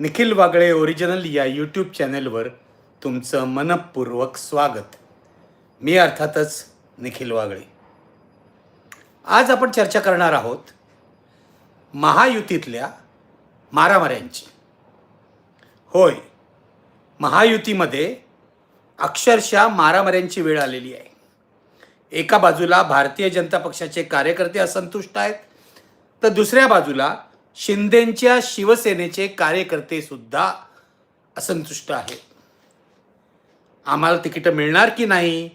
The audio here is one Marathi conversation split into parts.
निखिल वागळे ओरिजिनल या यूट्यूब चॅनेलवर तुमचं मनपूर्वक स्वागत. मी अर्थातच निखिल वागळे. आज आपण चर्चा करणार आहोत महायुतीतल्या मारामाऱ्यांची. होय महायुतीमध्ये अक्षरशः मारामाऱ्यांची वेळ आलेली आहे. एका बाजूला भारतीय जनता पक्षाचे कार्यकर्ते असंतुष्ट आहेत तर दुसऱ्या बाजूला शिंदेंच्या शिवसेनेचे कार्यकर्ते सुद्धा असंतुष्ट आहेत. आम्हाला तिकीटं मिळणार की नाही?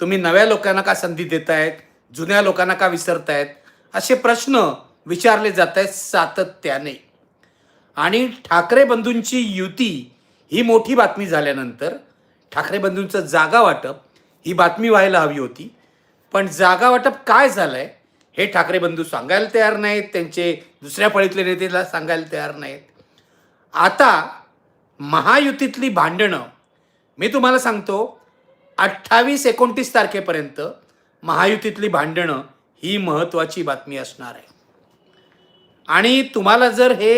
तुम्ही नव्या लोकांना का संधी देतायत? जुन्या लोकांना का विसरतायत? असे प्रश्न विचारले जात आहेत सातत्याने. आणि ठाकरे बंधूंची युती ही मोठी बातमी झाल्यानंतर ठाकरे बंधूंचं जागा वाटप ही बातमी व्हायला हवी होती. पण जागा वाटप काय झालं आहे हे ठाकरे बंधू सांगायला तयार नाहीत. त्यांचे दुसऱ्या फळीतले नेतेला सांगायला तयार नाहीत. आता महायुतीतली भांडणं मी तुम्हाला सांगतो अठ्ठावीस एकोणतीस तारखेपर्यंत महायुतीतली भांडणं ही महत्त्वाची बातमी असणार आहे. आणि तुम्हाला जर हे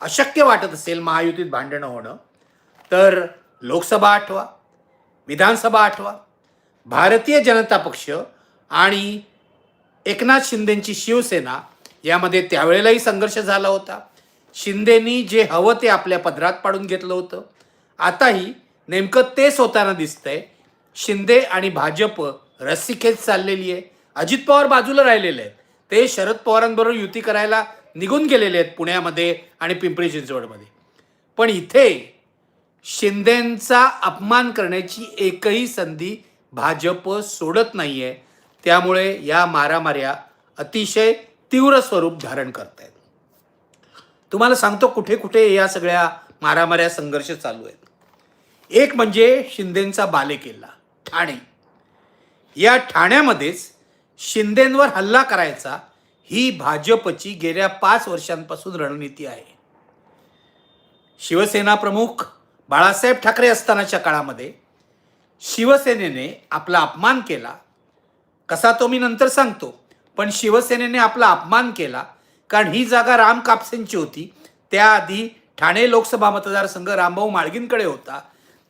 अशक्य वाटत असेल महायुतीत भांडणं होणं तर लोकसभा आठवा विधानसभा आठवा भारतीय जनता पक्ष आणि एकनाथ शिंदेंची शिवसेना यामध्ये त्यावेळेलाही संघर्ष झाला होता. शिंदेनी जे हवं ते आपल्या पदरात पाडून घेतलं होतं. आताही नेमकं तेच होताना दिसतंय. शिंदे आणि भाजप रस्सीखेच चाललेली आहे. अजित पवार बाजूला राहिलेले आहेत. ते शरद पवारांबरोबर युती करायला निघून गेलेले आहेत पुण्यामध्ये आणि पिंपरी चिंचवडमध्ये. पण इथे शिंदेंचा अपमान करण्याची एकही संधी भाजप सोडत नाही आहे त्यामुळे या मारामाऱ्या अतिशय तीव्र स्वरूप धारण करत आहेत तुम्हाला सांगतो कुठे कुठे या सगळ्या मारामाऱ्या संघर्ष चालू आहेत. एक म्हणजे शिंदेंचा बालेकिल्ला ठाणे. या ठाण्यामध्येच शिंदेंवर हल्ला करायचा ही भाजपची गेल्या पाच वर्षांपासून रणनीती आहे. शिवसेना प्रमुख बाळासाहेब ठाकरे असतानाच्या काळामध्ये शिवसेनेने आपला अपमान केला. कसा तो मी नंतर सांगतो. पण शिवसेनेने आपला अपमान केला. कारण ही जागा राम कापसेंची होती. त्याआधी ठाणे लोकसभा मतदारसंघ रामभाऊ माळगींकडे होता.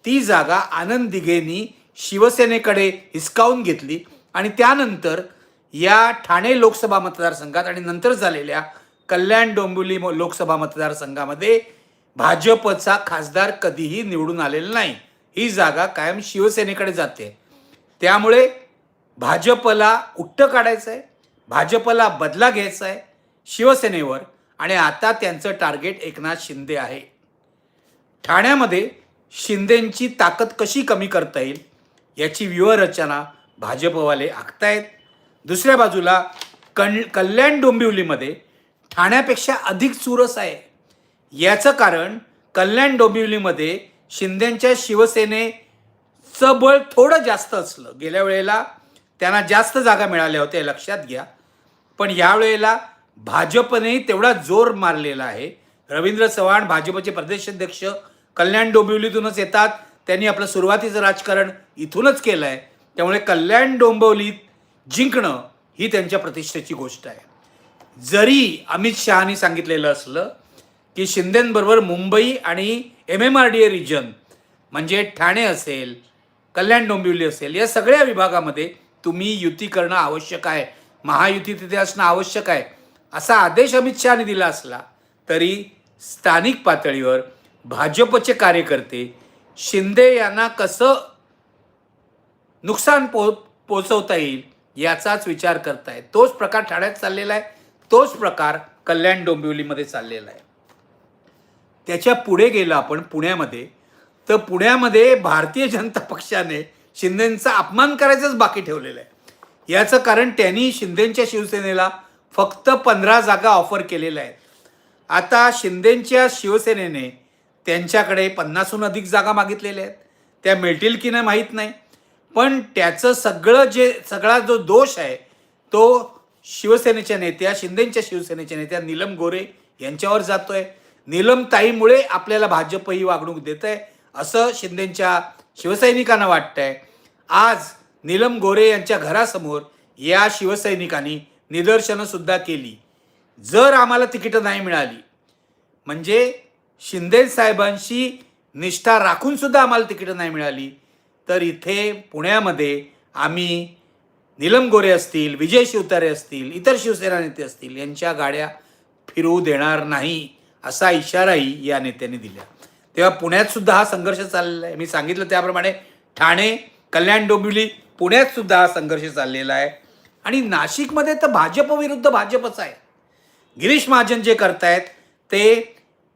ती जागा आनंद दिघेंनी शिवसेनेकडे हिसकावून घेतली. आणि त्यानंतर या ठाणे लोकसभा मतदारसंघात आणि नंतर झालेल्या कल्याण डोंबिवली लोकसभा मतदारसंघामध्ये भाजपचा खासदार कधीही निवडून आलेला नाही. ही जागा कायम शिवसेनेकडे जाते. त्यामुळे भाजपला उट्ट काढायचं आहे भाजपला बदला घ्यायचा आहे शिवसेनेवर आणि आता त्यांचं टार्गेट एकनाथ शिंदे आहे. ठाण्यामध्ये शिंदेंची ताकद कशी कमी करता येईल याची व्यूहरचना भाजपवाले आखतायत. दुसऱ्या बाजूला कण कल्याण डोंबिवलीमध्ये ठाण्यापेक्षा अधिक चुरस आहे. याचं कारण कल्याण डोंबिवलीमध्ये शिंदेंच्या शिवसेनेचं बळ थोडं जास्त असलं. गेल्या वेळेला त्यांना जास्त जागा मिळाल्या होत्या लक्षात घ्या. पण यावेळेला भाजपने तेवढा जोर मारलेला आहे. रवींद्र चव्हाण भाजपचे प्रदेशाध्यक्ष कल्याण डोंबिवलीतूनच येतात. त्यांनी आपलं सुरुवातीचं राजकारण इथूनच केलं आहे त्यामुळे कल्याण डोंबिवलीत जिंकणं ही त्यांच्या प्रतिष्ठेची गोष्ट आहे. जरी अमित शहानी सांगितलेलं असलं की शिंदेंबरोबर मुंबई आणि M M R D A region म्हणजे ठाणे असेल कल्याण डोंबिवली असेल या सगळ्या विभागामध्ये तुम्ही युती करणं आवश्यक आहे. महायुती तिथे असणं आवश्यक आहे असा आदेश अमित शहाने दिला असला तरी स्थानिक पातळीवर भाजपचे कार्यकर्ते शिंदे यांना कसं नुकसान पो पोचवता येईल याचाच विचार करताय. तोच प्रकार ठाण्यात चाललेला आहे तोच प्रकार कल्याण डोंबिवलीमध्ये चाललेला आहे. त्याच्या पुढे गेलं आपण पुण्यामध्ये तर पुण्यामध्ये भारतीय जनता पक्षाने शिंदेंचा अपमान करायचंच बाकी ठेवलेलं आहे. याचं कारण त्यांनी शिंदेंच्या शिवसेनेला फक्त पंधरा जागा ऑफर केलेल्या आहेत. आता शिंदेंच्या शिवसेनेने त्यांच्याकडे पन्नासहून अधिक जागा मागितलेल्या आहेत. त्या मिळतील की नाही माहीत नाही. पण त्याचं सगळं जे सगळा जो दोष आहे तो शिवसेनेच्या नेत्या शिंदेंच्या शिवसेनेच्या नेत्या नीलम गोरे यांच्यावर जातोय. नीलम ताईमुळे आपल्याला भाजप ही वागणूक देत आहे असं शिंदेंच्या शिवसैनिकांना वाटतंय. आज नीलम गोरे यांच्या घरासमोर या शिवसैनिकांनी निदर्शनंसुद्धा केली. जर आम्हाला तिकीटं नाही मिळाली म्हणजे शिंदे साहेबांशी निष्ठा राखूनसुद्धा आम्हाला तिकीटं नाही मिळाली तर इथे पुण्यामध्ये आम्ही नीलम गोरे असतील विजय शिवतारे असतील इतर शिवसेना नेते असतील यांच्या गाड्या फिरवू देणार नाही असा इशाराही या नेत्यांनी दिला. तेव्हा पुण्यात सुद्धा हा संघर्ष चाललेला आहे. मी सांगितलं त्याप्रमाणे ठाणे कल्याण डोंबिवली पुण्यात सुद्धा हा संघर्ष चाललेला आहे. आणि नाशिकमध्ये तर भाजप विरुद्ध भाजपच आहे. गिरीश महाजन जे करतायत ते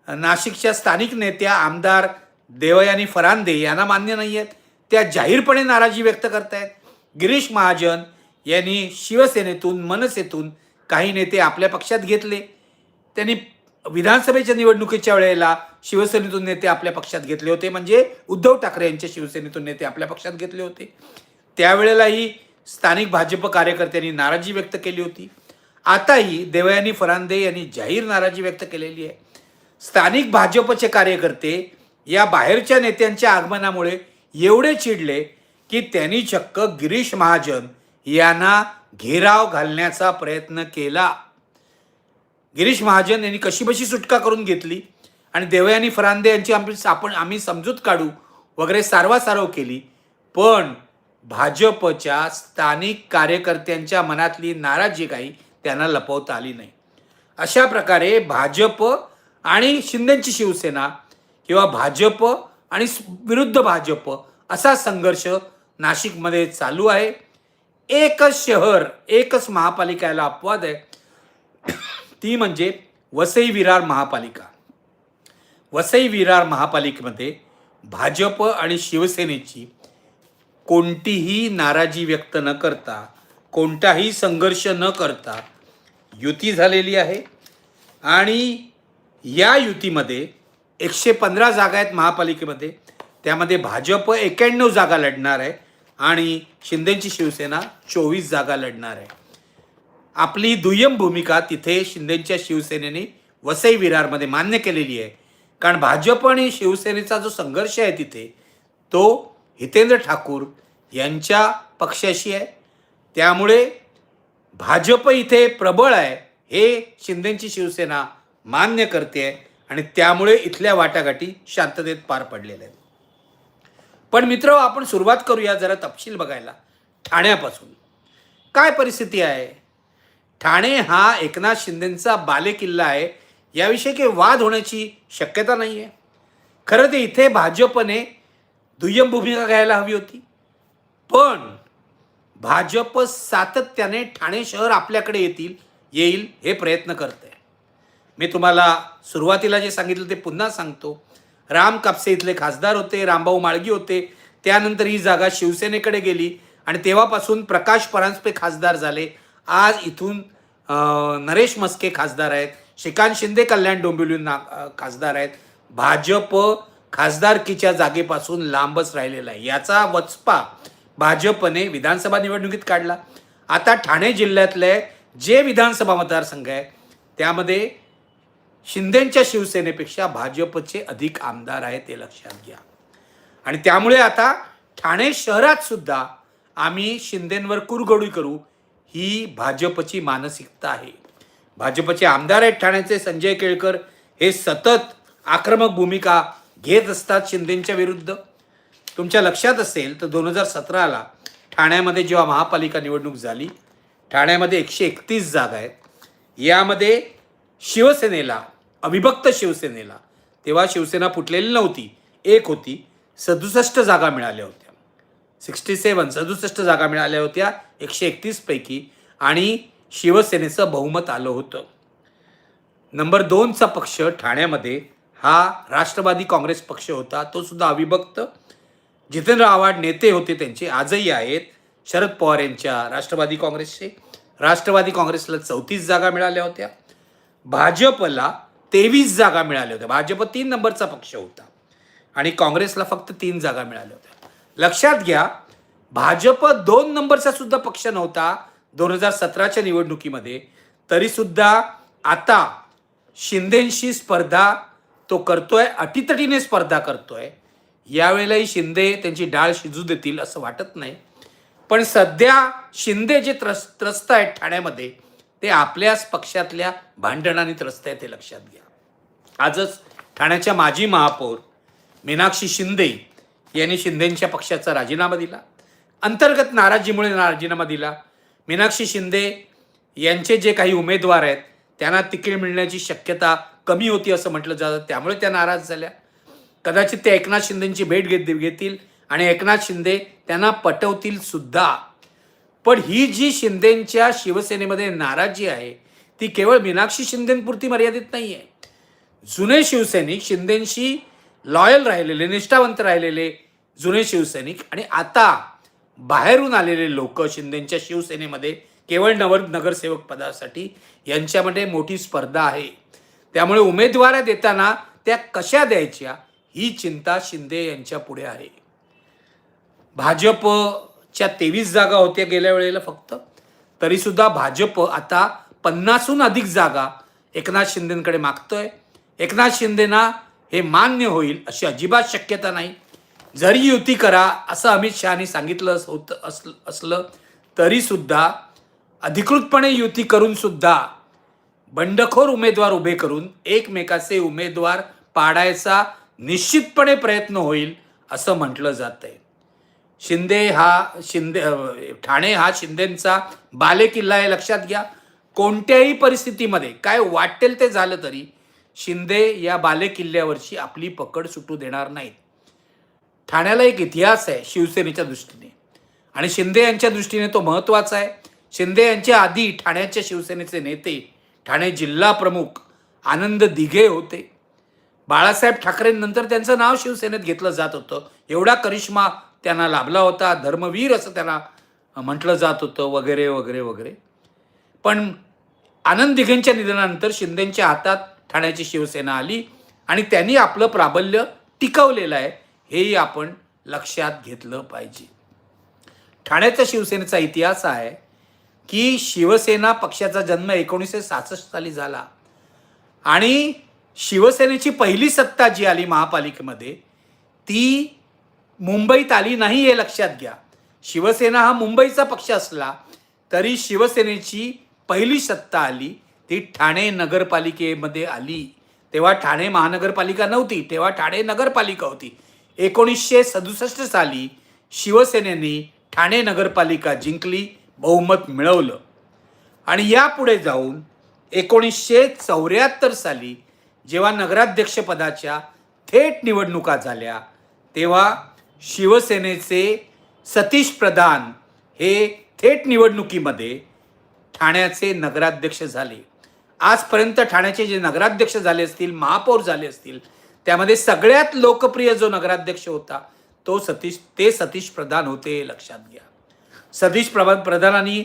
नाशिकच्या स्थानिक नेत्या आमदार देवयानी फरांदे यांना मान्य नाही आहेत त्या जाहीरपणे नाराजी व्यक्त करतायत. गिरीश महाजन यांनी शिवसेनेतून मनसेतून काही नेते आपल्या पक्षात घेतले. त्यांनी विधानसभेच्या निवडणुकीच्या वेळेला शिवसेनेतून नेते आपल्या पक्षात घेतले होते. म्हणजे उद्धव ठाकरे यांच्या शिवसेनेतून नेते आपल्या पक्षात घेतले होते. त्यावेळेलाही स्थानिक भाजप कार्यकर्त्यांनी नाराजी व्यक्त केली होती. आताही देवयानी फरांदे यांनी जाहीर नाराजी व्यक्त केलेली आहे. स्थानिक भाजपचे कार्यकर्ते या बाहेरच्या नेत्यांच्या आगमनामुळे एवढे चिडले की त्यांनी चक्क गिरीश महाजन यांना घेराव घालण्याचा प्रयत्न केला. गिरीश महाजन यांनी कशीबशी सुटका करून घेतली आणि देवयानी फरांदे यांची आम्ही आपण आम्ही समजूत काढू वगैरे सारवासारव केली. पण भाजपच्या स्थानिक कार्यकर्त्यांच्या मनातली नाराजी काही त्यांना लपवता आली नाही. अशा प्रकारे भाजप आणि शिंदेची शिवसेना किंवा भाजप आणि विरुद्ध भाजप असा संघर्ष नाशिकमध्ये चालू आहे. एकच शहर एकच महापालिका याला अपवाद आहे. ती म्हणजे वसई विरार महापालिका. वसई विरार महापालिकेमध्ये भाजप आणि शिवसेनेची कोणतीही नाराजी व्यक्त न करता कोणताही संघर्ष न करता युती झालेली आहे. आणि या युतीमध्ये एकशे पंधरा जागा आहेत महापालिकेमध्ये. त्यामध्ये भाजप एक्याण्णव जागा लढणार आहे आणि शिंदेची शिवसेना चोवीस जागा लढणार आहे. आपली दुय्यम भूमिका तिथे शिंदेच्या शिवसेनेने वसई विरारमध्ये मान्य केलेली आहे. कारण भाजप आणि शिवसेनेचा जो संघर्ष आहे तिथे तो हितेंद्र ठाकूर यांच्या पक्षाशी आहे. त्यामुळे भाजप इथे प्रबळ आहे हे शिंदेची शिवसेना मान्य करते आहे आणि त्यामुळे इथल्या वाटाघाटी शांततेत पार पडलेल्या आहेत. पण मित्र आपण सुरुवात करूया जरा तपशील बघायला. ठाण्यापासून. काय परिस्थिती आहे? ठाणे हा एकनाथ शिंदेंचा बालेकिल्ला आहे. याविषयी काही वाद होण्याची शक्यता नाही आहे खरं ते इथे भाजपने दुय्यम भूमिका घ्यायला हवी होती. पण भाजप सातत्याने ठाणे शहर आपल्याकडे येतील येईल हे प्रयत्न करते मी तुम्हाला सुरुवातीला जे सांगितलं ते पुन्हा सांगतो. राम कापसे इथले खासदार होते रामभाऊ माळगी होते. त्यानंतर ही जागा शिवसेनेकडे गेली आणि तेव्हापासून प्रकाश परांजपे खासदार झाले. आज इथून नरेश मस्के खासदार आहेत. श्रीकांत शिंदे कल्याण डोंबिवली ना खासदार आहेत. भाजप खासदारकीच्या जागेपासून लांबच राहिलेला आहे. याचा वचपा भाजपने विधानसभा निवडणुकीत काढला. आता ठाणे जिल्ह्यातले जे विधानसभा मतदारसंघ आहे त्यामध्ये शिंदेंच्या शिवसेनेपेक्षा भाजपचे अधिक आमदार आहेत ते लक्षात घ्या. आणि त्यामुळे आता ठाणे शहरात सुद्धा आम्ही शिंदेंवर कुरगडू करू ही भाजपची मानसिकता आहे. भाजपचे आमदार आहेत ठाण्याचे संजय केळकर. हे सतत आक्रमक भूमिका घेत असतात शिंदेच्या विरुद्ध. तुमच्या लक्षात असेल तर दोन हजार सतराला ठाण्यामध्ये जेव्हा महापालिका निवडणूक झाली ठाण्यामध्ये एकशे एकतीस जागा आहेत. यामध्ये शिवसेनेला अविभक्त शिवसेनेला तेव्हा शिवसेना फुटलेली नव्हती एक होती सदुसष्ट जागा मिळाल्या होत्या. सिक्स्टी सेवन सदुसष्ट जागा मिळाल्या होत्या एकशे एकतीसपैकी आणि शिवसेनेचं बहुमत आलं होतं. नंबर दोनचा पक्ष ठाण्यामध्ये हा राष्ट्रवादी काँग्रेस पक्ष होता तो सुद्धा अविभक्त. जितेंद्र आव्हाड नेते होते त्यांचे आजही आहेत. शरद पवार यांच्या राष्ट्रवादी काँग्रेसचे. राष्ट्रवादी काँग्रेसला चौतीस जागा मिळाल्या होत्या. भाजपला तेवीस जागा मिळाल्या होत्या. भाजप तीन नंबरचा पक्ष होता. आणि काँग्रेसला फक्त तीन जागा मिळाल्या होत्या. लक्षात घ्या भाजप दोन नंबरचा सुद्धा पक्ष नव्हता दोन हजार सतराच्या निवडणुकीमध्ये. तरीसुद्धा आता शिंदेशी स्पर्धा तो करतोय अटीतटीने स्पर्धा करतोय. यावेळेलाही शिंदे त्यांची डाळ शिजू देतील असं वाटत नाही. पण सध्या शिंदे जे त्रस त्रस्त आहेत ठाण्यामध्ये ते आपल्याच पक्षातल्या भांडणाने त्रस्त आहेत हे लक्षात घ्या. आजच ठाण्याच्या माजी महापौर मीनाक्षी शिंदे यांनी शिंदेंच्या पक्षाचा राजीनामा दिला. अंतर्गत नाराजीमुळे राजीनामा दिला. मीनाक्षी शिंदे यांचे जे काही उमेदवार आहेत त्यांना तिकीट मिळण्याची शक्यता कमी होती असं म्हटलं जातं. त्यामुळे त्या नाराज झाल्या. कदाचित ते एकनाथ शिंदेंची भेट घेत घेतील आणि एकनाथ शिंदे त्यांना पटवतील सुद्धा. पण ही जी शिंदेंच्या शिवसेनेमध्ये नाराजी आहे ती केवळ मीनाक्षी शिंदेपुरती मर्यादित नाही आहे जुने शिवसैनिक शिंदेंशी लॉयल राहिलेले निष्ठावंत राहिलेले जुने शिवसैनिक आणि आता बाहेरून आलेले लोक शिंदेंच्या शिवसेनेमध्ये केवळ नवर नगरसेवक पदासाठी यांच्यामध्ये मोठी स्पर्धा आहे. त्यामुळे उमेदवाऱ्या देताना त्या कशा द्यायच्या ही चिंता शिंदे यांच्या पुढे आहे. भाजपच्या तेवीस जागा होत्या गेल्या वेळेला फक्त. तरीसुद्धा भाजप आता पन्नासहून अधिक जागा एकनाथ शिंदेकडे मागतोय. एकनाथ शिंदेना हे मान्य होईल अशी अजिबात शक्यता नाही. जरी युती करा असं अमित शहानी सांगितलं होतं असलं असलं तरीसुद्धा अधिकृतपणे युती करून सुद्धा बंडखोर उमेदवार उभे करून एकमेकाचे उमेदवार पाडायचा निश्चितपणे प्रयत्न होईल असं म्हटलं जात आहे शिंदे हा शिंदे ठाणे हा शिंदेंचा बालेकिल्ला आहे लक्षात घ्या. कोणत्याही परिस्थितीमध्ये काय वाटेल ते झालं तरी शिंदे या बालेकिल्ल्यावरची आपली पकड सुटू देणार नाहीत. ठाण्याला एक इतिहास आहे शिवसेनेच्या दृष्टीने. आणि शिंदे यांच्या दृष्टीने तो महत्त्वाचा आहे. शिंदे यांच्या आधी ठाण्याच्या शिवसेनेचे नेते ठाणे जिल्हा प्रमुख आनंद दिघे होते. बाळासाहेब ठाकरेंनंतर त्यांचं नाव शिवसेनेत घेतलं जात होतं. एवढा करिश्मा त्यांना लाभला होता. धर्मवीर असं त्यांना म्हटलं जात होतं वगैरे वगैरे वगैरे. पण आनंद दिघेंच्या निधनानंतर शिंदेंच्या हातात ठाण्याची शिवसेना आली आणि त्यांनी आपलं प्राबल्य टिकवलेलं आहे. हेही आपण लक्षात घेतलं पाहिजे. ठाण्याच्या शिवसेनेचा इतिहास आहे. की शिवसेना पक्षाचा जन्म एकोणीसशे सहासष्ट साली झाला. आणि शिवसेनेची पहिली सत्ता जी आली महापालिकेमध्ये ती मुंबईत आली नाही हे लक्षात घ्या. शिवसेना हा मुंबईचा पक्ष असला तरी शिवसेनेची पहिली सत्ता आली ती ठाणे नगरपालिकेमध्ये आली. तेव्हा ठाणे महानगरपालिका नव्हती तेव्हा ठाणे नगरपालिका होती. एकोणीसशे सदुसष्ट साली शिवसेनेने ठाणे नगरपालिका जिंकली. बहुमत मिळवलं. आणि यापुढे जाऊन एकोणीसशे चौऱ्याहत्तर साली जेव्हा नगराध्यक्षपदाच्या थेट निवडणुका झाल्या तेव्हा शिवसेनेचे सतीश प्रधान हे थेट निवडणुकीमध्ये ठाण्याचे नगराध्यक्ष झाले. आजपर्यंत ठाण्याचे जे नगराध्यक्ष झाले असतील महापौर झाले असतील त्यामध्ये सगळ्यात लोकप्रिय जो नगराध्यक्ष होता तो सतीश ते सतीश प्रधान होते लक्षात घ्या. सतीश प्रभा प्रधानांनी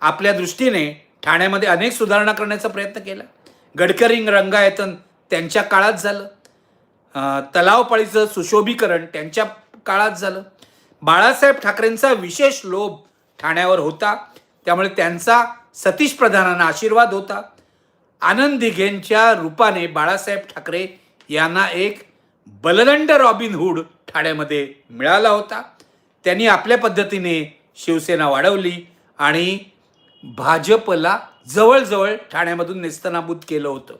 आपल्या दृष्टीने ठाण्यामध्ये अनेक सुधारणा करण्याचा प्रयत्न केला. गडकरी रंगायतन त्यांच्या काळात झालं. तलावपाळीचं सुशोभीकरण त्यांच्या काळात झालं. बाळासाहेब ठाकरेंचा विशेष लोभ ठाण्यावर होता. त्यामुळे त्यांचा सतीश प्रधानांना आशीर्वाद होता. आनंद दिघेंच्या रूपाने बाळासाहेब ठाकरे यांना एक बलदंड रॉबिनहूड ठाण्यामध्ये मिळाला होता. त्यांनी आपल्या पद्धतीने शिवसेना वाढवली आणि भाजपला जवळजवळ ठाण्यामधून नेस्तनाबूत केलं होतं.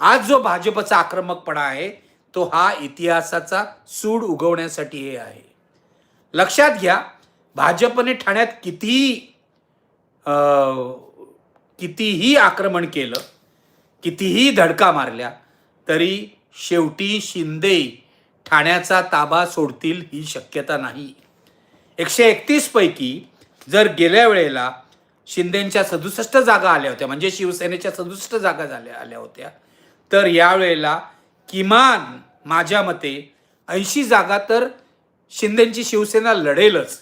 आज जो भाजपचा आक्रमकपणा आहे तो हा इतिहासाचा सूड उगवण्यासाठी हे आहे. लक्षात घ्या भाजपने ठाण्यात कितीही कितीही आक्रमण केलं कितीही धडका मारल्या तरी शेवटी शिंदे ठाण्याचा ताबा सोडतील ही शक्यता नाही. एकशे एकतीसपैकी जर गेल्या वेळेला शिंदेच्या सदुसष्ट जागा आल्या होत्या म्हणजे शिवसेनेच्या सदुसष्ट जागा झाल्या आल्या होत्या तर यावेळेला किमान माझ्या मते ऐंशी जागा तर शिंदेची शिवसेना लढेलच.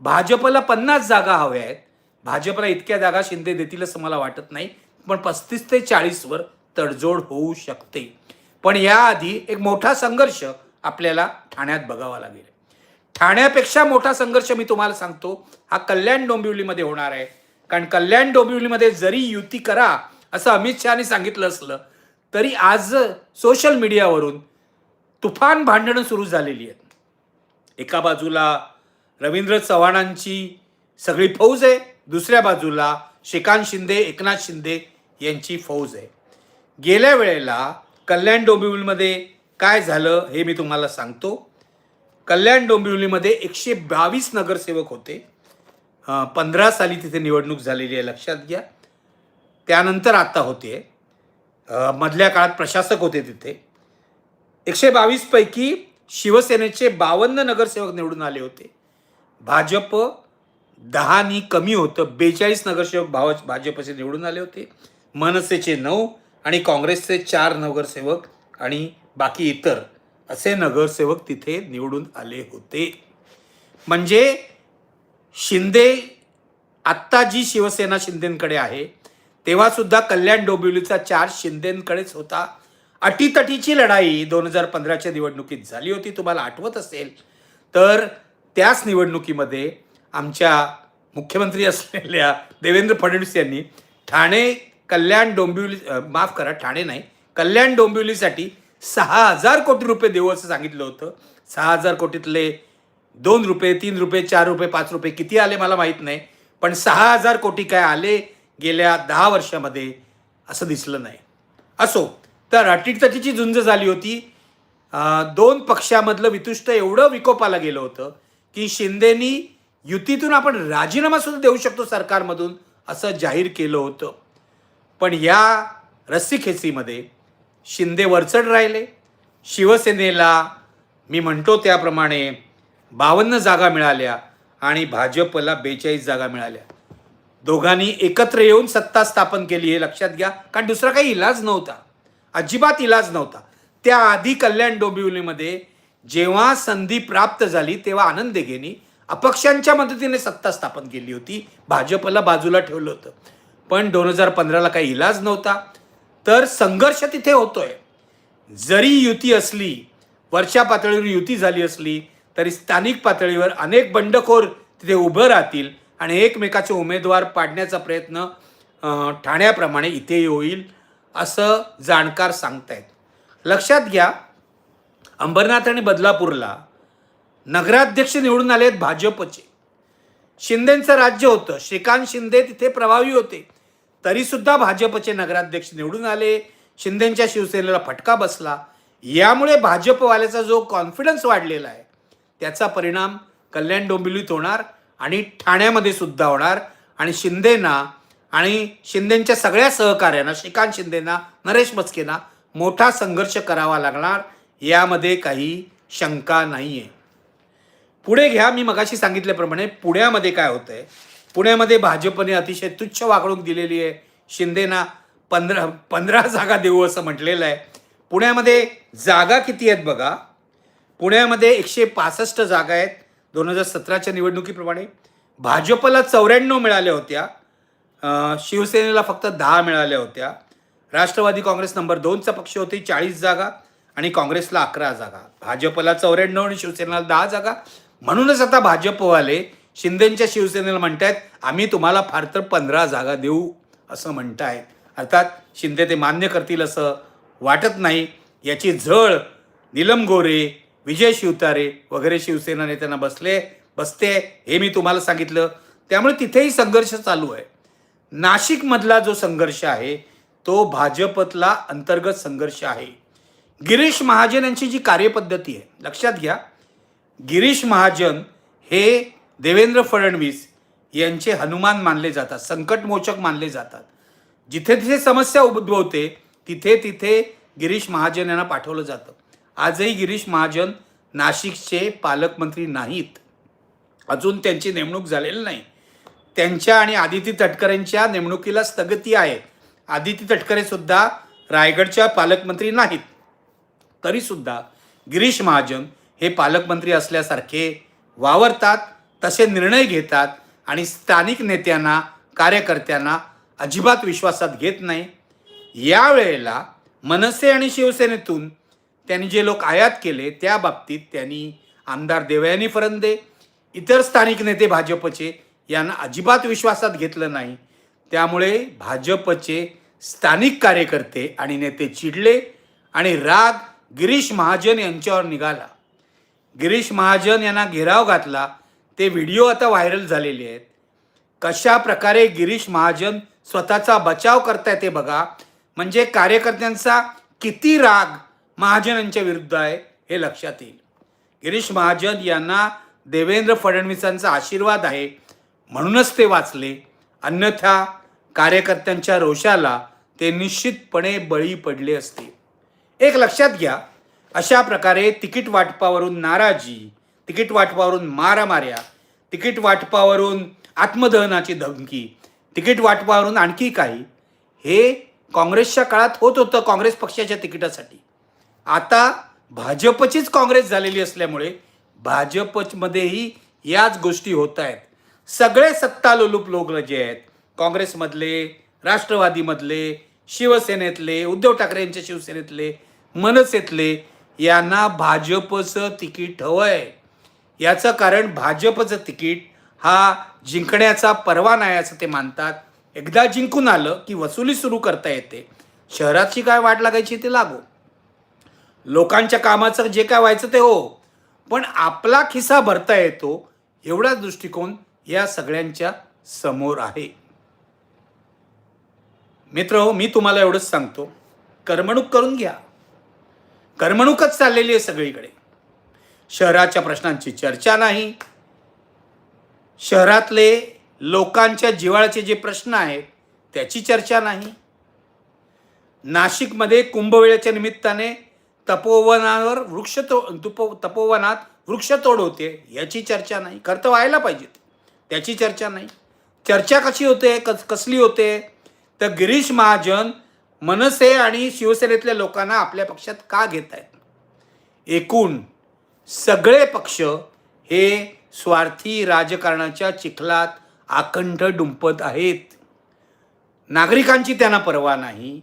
भाजपला पन्नास जागा हव्या आहेत. भाजपला इतक्या जागा शिंदे देतील असं मला वाटत नाही पण पस्तीस ते चाळीसवर तडजोड होऊ शकते. पण याआधी एक मोठा संघर्ष आपल्याला ठाण्यात बघावा लागेल. ठाण्यापेक्षा मोठा संघर्ष मी तुम्हाला सांगतो हा कल्याण डोंबिवलीमध्ये होणार आहे. कारण कल्याण डोंबिवलीमध्ये जरी युती करा असं अमित शहानी सांगितलं असलं तरी आज सोशल मीडियावरून तुफान भांडणं सुरू झालेली आहेत. एका बाजूला रवींद्र चव्हाणांची सगळी फौज आहे दुसऱ्या बाजूला श्रीकांत शिंदे एकनाथ शिंदे यांची फौज आहे. गेल्या वेळेला कल्याण डोंबिवलीमध्ये काय झालं हे मी तुम्हाला सांगतो. कल्याण डोंबिवलीमध्ये एकशे बावीस नगरसेवक होते. पंधरा साली तिथे निवडणूक झालेली आहे लक्षात घ्या. त्यानंतर आता होते. मधल्या काळात प्रशासक होते तिथे. एकशे बावीसपैकी शिवसेनेचे बावन्न नगरसेवक निवडून आले होते. भाजप दहानी कमी होतं. बेचाळीस नगरसेवक भाव भाजपचे निवडून आले होते. मनसेचे नऊ आणि काँग्रेसचे चार नगरसेवक आणि बाकी इतर असे नगरसेवक तिथे निवडून आले होते. म्हणजे शिंदे आत्ता जी शिवसेना शिंदेकडे आहे तेव्हा सुद्धा कल्याण डोंबिवलीचा चार्ज शिंदेकडेच होता. अटीतटीची लढाई दोन हजार पंधराच्या निवडणुकीत झाली होती तुम्हाला आठवत असेल. तर त्याच निवडणुकीमध्ये आमच्या मुख्यमंत्री असलेल्या देवेंद्र फडणवीस यांनी ठाणे कल्याण डोंबिवली माफ करा ठाणे नाही कल्याण डोंबिवलीसाठी सहा हजार कोटी रुपये देऊ असं सांगितलं होतं. सहा हजार कोटीतले दोन रुपये तीन रुपये चार रुपये पाच रुपये किती आले मला माहीत नाही. पण सहा हजार कोटी काय आले गेल्या दहा वर्षामध्ये असं दिसलं नाही. असो तर अटीतटीची झुंज झाली होती. दोन पक्षामधलं वितुष्ट एवढं विकोपाला गेलं होतं की शिंदेनी युतीतून आपण राजीनामा सुद्धा देऊ शकतो सरकारमधून असं जाहीर केलं होतं. पण या रस्सीखेचीमध्ये शिंदे वरचढ राहिले. शिवसेनेला मी म्हणतो त्याप्रमाणे बावन्न जागा मिळाल्या आणि भाजपला बेचाळीस जागा मिळाल्या. दोघांनी एकत्र येऊन सत्ता स्थापन केली हे लक्षात घ्या. कारण दुसरा काही इलाज नव्हता. अजिबात इलाज नव्हता. त्याआधी कल्याण डोंबिवलीमध्ये जेव्हा संधी प्राप्त झाली तेव्हा आनंद घेणे अपक्षांच्या मदतीने सत्ता स्थापन केली होती. भाजपला बाजूला ठेवलं होतं. पण दोन हजार पंधराला काही इलाज नव्हता. तर संघर्ष तिथे होतोय. जरी युती असली वरच्या पातळीवर युती झाली असली तरी स्थानिक पातळीवर अनेक बंडखोर तिथे उभं राहतील आणि एकमेकाचे उमेदवार पाडण्याचा प्रयत्न ठाण्याप्रमाणे इथे होईल असं जाणकार सांगतायत. लक्षात घ्या अंबरनाथ आणि बदलापूरला नगराध्यक्ष निवडून आले आहेत भाजपचे. शिंदेचं राज्य होतं. श्रीकांत शिंदे तिथे प्रभावी होते. तरीसुद्धा भाजपचे नगराध्यक्ष निवडून आले शिंदेच्या शिवसेनेला फटका बसला. यामुळे भाजपवाल्याचा जो कॉन्फिडन्स वाढलेला आहे त्याचा परिणाम कल्याण डोंबिवलीत होणार आणि ठाण्यामध्ये सुद्धा होणार. आणि शिंदेना आणि शिंदेच्या सगळ्या सहकार्यांना श्रीकांत शिंदेना नरेश मस्केना मोठा संघर्ष करावा लागणार यामध्ये काही शंका नाही आहे पुढे घ्या मी मगाशी सांगितल्याप्रमाणे पुण्यामध्ये काय होतं आहे पुण्यामध्ये भाजपने अतिशय तुच्छ वागणूक दिलेली आहे. शिंदेना पंधरा पंधरा जागा देऊ असं म्हटलेलं आहे. पुण्यामध्ये जागा किती आहेत बघा? पुण्यामध्ये एकशे पासष्ट जागा आहेत. दोन हजार सतराच्या निवडणुकीप्रमाणे भाजपला चौऱ्याण्णव मिळाल्या होत्या. शिवसेनेला फक्त दहा मिळाल्या होत्या. राष्ट्रवादी काँग्रेस नंबर दोनचा पक्ष होते चाळीस जागा. आणि काँग्रेसला अकरा जागा. भाजपला चौऱ्याण्णव आणि शिवसेनेला दहा जागा. म्हणूनच आता भाजपवाले शिंदेच्या शिवसेनेला म्हणतायत आम्ही तुम्हाला फार तर पंधरा जागा देऊ असं म्हणतायत अर्थात शिंदे ते मान्य करतील असं वाटत नाही. याची झळ नीलम गोरे विजय शिवतारे वगैरे शिवसेना नेत्यांना बसले बसते हे मी तुम्हाला सांगितलं. त्यामुळे तिथेही संघर्ष चालू आहे. नाशिकमधला जो संघर्ष आहे तो भाजपतला अंतर्गत संघर्ष आहे. गिरीश महाजन यांची जी कार्यपद्धती आहे लक्षात घ्या. गिरीश महाजन हे देवेंद्र फडणवीस यांचे हनुमान मानले जातात संकटमोचक मानले जातात. जिथे तिथे समस्या उद्भवते तिथे तिथे गिरीश महाजन यांना पाठवलं जातं. आजही गिरीश महाजन नाशिकचे पालकमंत्री नाहीत. अजून त्यांची नेमणूक झालेली नाही. त्यांच्या आणि आदिती तटकरेंच्या नेमणुकीला स्थगिती आहे. आदिती तटकरे सुद्धा रायगडच्या पालकमंत्री नाहीत. तरीसुद्धा गिरीश महाजन हे पालकमंत्री असल्यासारखे वावरतात. तसे निर्णय घेतात आणि स्थानिक नेत्यांना कार्यकर्त्यांना अजिबात विश्वासात घेत नाही. यावेळेला मनसे आणि शिवसेनेतून त्यांनी जे लोक आयात केले त्या बाबतीत त्यांनी आमदार देवयानी फरंदे इतर स्थानिक नेते भाजपचे यांना अजिबात विश्वासात घेतलं नाही. त्यामुळे भाजपचे स्थानिक कार्यकर्ते आणि नेते चिडले आणि राग गिरीश महाजन यांच्यावर निघाला. गिरीश महाजन यांना घेराव घातला ते व्हिडिओ आता व्हायरल झालेले आहेत. कशा प्रकारे गिरीश महाजन स्वतःचा बचाव करताय ते बघा. म्हणजे कार्यकर्त्यांचा किती राग महाजनांच्या विरुद्ध आहे हे लक्षात येईल. गिरीश महाजन यांना देवेंद्र फडणवीसांचा आशीर्वाद आहे. म्हणूनच ते वाचले. अन्यथा कार्यकर्त्यांच्या रोषाला ते निश्चितपणे बळी पडले असते. एक लक्षात घ्या अशा प्रकारे तिकीट वाटपावरून नाराजी तिकीट वाटपावरून मारामाऱ्या तिकीट वाटपावरून आत्मदहनाची धमकी तिकीट वाटपावरून आणखी काही हे काँग्रेसच्या काळात होत होतं काँग्रेस पक्षाच्या तिकिटासाठी. आता भाजपचीच काँग्रेस झालेली असल्यामुळे भाजपमध्येही याच गोष्टी होत आहेत. सगळे सत्तालोलूप लोक जे आहेत काँग्रेसमधले राष्ट्रवादीमधले शिवसेनेतले उद्धव ठाकरे यांच्या शिवसेनेतले मनसेतले यांना भाजपचं तिकीट हवं आहे. याचं कारण भाजपचं तिकीट हा जिंकण्याचा परवा नाही असं ते मानतात. एकदा जिंकून आलं की वसुली सुरू करता येते. शहराची काय वाट लागायची ते लागो. लोकांच्या कामाचं जे काय व्हायचं ते हो. पण आपला खिसा भरता येतो एवढा दृष्टिकोन या सगळ्यांच्या समोर आहे. मित्र हो मी तुम्हाला एवढंच सांगतो. करमणूक करून घ्या. करमणूकच चाललेली आहे सगळीकडे. शहराच्या प्रश्नांची चर्चा नाही. शहरातले लोकांच्या जिवाळ्याचे जे प्रश्न आहेत त्याची चर्चा नाही. नाशिकमध्ये कुंभवेळ्याच्या निमित्ताने तपोवनावर वृक्ष तो तुपो तपोवनात वृक्षतोड होते याची चर्चा नाही. खरं तर व्हायला पाहिजे त्याची चर्चा नाही. चर्चा कशी होते कस कसली होते? तर गिरीश महाजन मनसे आणि शिवसेनेतल्या लोकांना आपल्या पक्षात का घेत आहेत एकूण सगळे पक्ष हे स्वार्थी राजकारणाच्या चिखलात आखंड डुंपत आहेत. नागरिकांची त्यांना पर्वा नाही.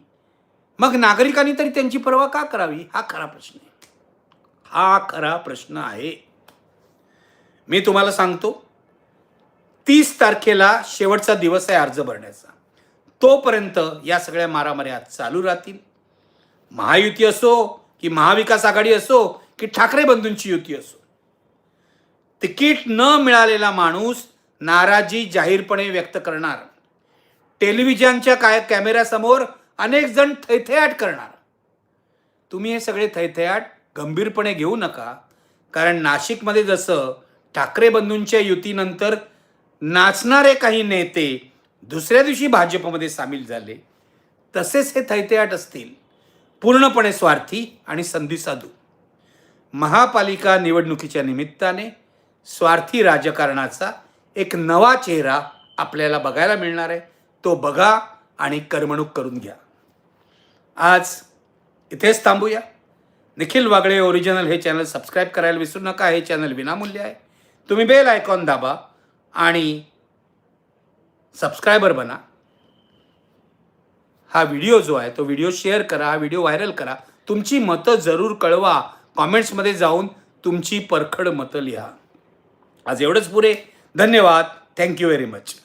मग नागरिकांनी तरी त्यांची पर्वा का करावी? हा खरा प्रश्न आहे. हा खरा प्रश्न आहे. मी तुम्हाला सांगतो तीस तारखेला शेवटचा दिवस आहे अर्ज भरण्याचा. तोपर्यंत या सगळ्या मारामाऱ्या चालू राहतील. महायुती असो की महाविकास आघाडी असो की ठाकरे बंधूंची युती असो तिकीट न मिळालेला माणूस नाराजी जाहीरपणे व्यक्त करणार. टेलिव्हिजनच्या काय कॅमेऱ्यासमोर अनेक जण थैथयाट करणार. तुम्ही हे सगळे थैथयाट गंभीरपणे घेऊ नका. कारण नाशिकमध्ये जसं ठाकरे बंधूंच्या युतीनंतर नाचणारे काही नेते दुसऱ्या दिवशी भाजपमध्ये सामील झाले तसेच हे थैथयाट असतील. पूर्णपणे स्वार्थी आणि संधी साधू महापालिका निवडणुकीच्या निमित्ताने स्वार्थी राजकारणाचा एक नवा चेहरा आपल्याला बघायला मिळणार आहे. तो बघा आणि करमणूक करून घ्या. आज इथेच थांबूया. निखिल वागळे ओरिजिनल हे चॅनल सबस्क्राईब करायला विसरू नका. हे चॅनल विनामूल्य आहे. तुम्ही बेल आयकॉन दाबा आणि सबस्क्रायबर बना. हा व्हिडिओ जो आहे तो व्हिडिओ शेअर करा हा व्हिडिओ व्हायरल करा. तुमची मतं जरूर कळवा. कॉमेंट्समध्ये जाऊन तुमची परखड मतं लिहा. आज एवढंच पुरे. धन्यवाद. Thank you very much